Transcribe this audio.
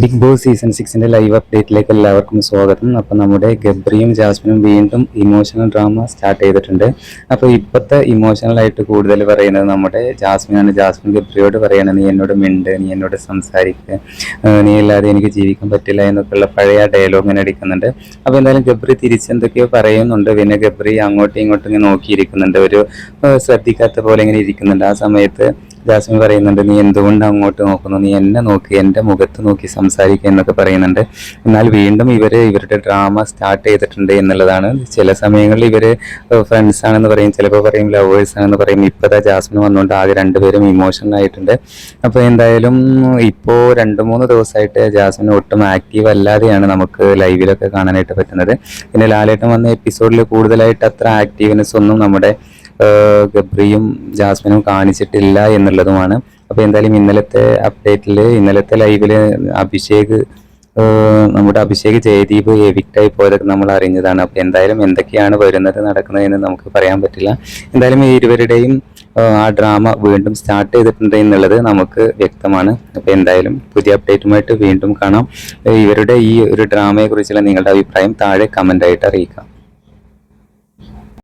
Big Boss season സിക്സിന്റെ live അപ്ഡേറ്റിലേക്ക് എല്ലാവർക്കും സ്വാഗതം. അപ്പോൾ നമ്മുടെ ഗബ്രിയും ജാസ്മിനും വീണ്ടും ഇമോഷണൽ ഡ്രാമ സ്റ്റാർട്ട് ചെയ്തിട്ടുണ്ട്. അപ്പോൾ ഇപ്പോഴത്തെ ഇമോഷണൽ ആയിട്ട് കൂടുതൽ പറയുന്നത് നമ്മുടെ ജാസ്മിനാണ്. ജാസ്മിൻ ഗബ്രിയോട് പറയണത് നീ എന്നോട് മിണ്ട് നീ എന്നോട് സംസാരിക്കുക നീ ഇല്ലാതെ എനിക്ക് ജീവിക്കാൻ പറ്റില്ല എന്നൊക്കെയുള്ള പഴയ ഡയലോഗ് ഇങ്ങനെ അടിക്കുന്നുണ്ട് അപ്പോൾ എന്തായാലും ഗബ്രി തിരിച്ചെന്തൊക്കെയോ പറയുന്നുണ്ട്. പിന്നെ ഗബ്രി അങ്ങോട്ടും ഇങ്ങോട്ടും ഇങ്ങനെ നോക്കിയിരിക്കുന്നുണ്ട്. ഒരു ശ്രദ്ധിക്കാത്ത പോലെ ഇങ്ങനെ ഇരിക്കുന്നുണ്ട്. ആ സമയത്ത് ജാസ്മിൻ പറയുന്നുണ്ട് നീ എന്തുകൊണ്ട് അങ്ങോട്ട് നോക്കുന്നു? നീ എന്നെ നോക്കി എന്റെ മുഖത്ത് നോക്കി സംസാരിക്കുക എന്നൊക്കെ പറയുന്നുണ്ട്. എന്നാൽ വീണ്ടും ഇവർ ഇവരുടെ ഡ്രാമ സ്റ്റാർട്ട് ചെയ്തിട്ടുണ്ട് എന്നുള്ളതാണ്. ചില സമയങ്ങളിൽ ഇവർ ഫ്രണ്ട്സ് ആണെന്ന് പറയും ചിലപ്പോൾ പറയും ലവേഴ്സ് ആണെന്ന് പറയും. ഇപ്പോഴത്തെ ജാസ്മിൻ വന്നുകൊണ്ട് ആകെ രണ്ടുപേരും ഇമോഷണൽ ആയിട്ടുണ്ട്. അപ്പോൾ എന്തായാലും ഇപ്പോൾ രണ്ട് മൂന്ന് ദിവസമായിട്ട് ജാസ്മിൻ ഒട്ടും ആക്റ്റീവ് അല്ലാതെയാണ് നമുക്ക് ലൈവിലൊക്കെ കാണാനായിട്ട് പറ്റുന്നത്. പിന്നെ ലാലേട്ടൻ വന്ന എപ്പിസോഡിൽ കൂടുതലായിട്ട് അത്ര ആക്റ്റീവ്നെസ് ഒന്നും നമ്മുടെ ഗബ്രിയും ജാസ്മിനും കാണിച്ചിട്ടില്ല എന്നുള്ളതുമാണ്. അപ്പോൾ എന്തായാലും ഇന്നലത്തെ അപ്ഡേറ്റിൽ ഇന്നലത്തെ ലൈവിൽ അഭിഷേക് നമ്മുടെ അഭിഷേക് ജയദീപ് എവിക്റ്റായി പോയതൊക്കെ നമ്മൾ അറിഞ്ഞതാണ്. അപ്പോൾ എന്തായാലും എന്തൊക്കെയാണ് വരുന്നത് നടക്കുന്നതെന്ന് നമുക്ക് പറയാൻ പറ്റില്ല. എന്തായാലും ഈ ഇരുവരുടെയും ആ ഡ്രാമ വീണ്ടും സ്റ്റാർട്ട് ചെയ്തിട്ടുണ്ട് എന്നുള്ളത് നമുക്ക് വ്യക്തമാണ്. അപ്പോൾ എന്തായാലും പുതിയ അപ്ഡേറ്റുമായിട്ട് വീണ്ടും കാണാം. ഇവരുടെ ഈ ഒരു ഡ്രാമയെക്കുറിച്ചുള്ള നിങ്ങളുടെ അഭിപ്രായം താഴെ കമന്റായിട്ട് അറിയിക്കാം.